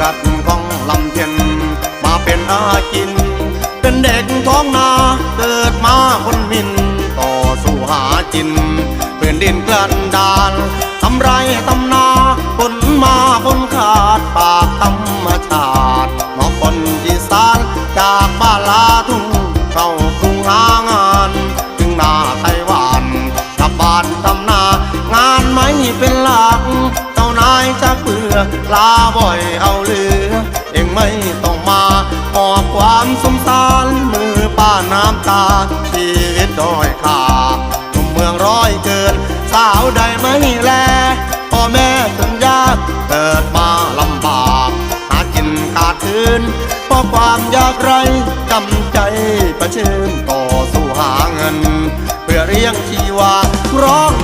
กัดของลำเทียนมาเป็นอากิน เป็นเด็กท้องนาเกิดมาคนมิน ต่อสู้หาจินเพื่อนดินกลั่นดานทำไรตำนาคนมาคนขาดปากธรรมชาติหมอคนดีสานจากบ้านลาทุ่งเข้ากรุงหางาน จึงนาไต้หวันกับบ้านตำนางานไม่เป็นหลักานายจะเบื่อลาบ่อยเอาเหลือ เองไม่ต้องมาหอบความสงสารมือป้าน้ำตา ชีวิตด้อยค่าหนุ่มเมืองร้อยเกิน สาวใดไม่แลพ่อแม่จนยากเกิดมาลำบากหากินขาดคืนเพราะความยากไรจำใจประชิญต่อสู้หาเงิน เพื่อเรียงชีวาร้อ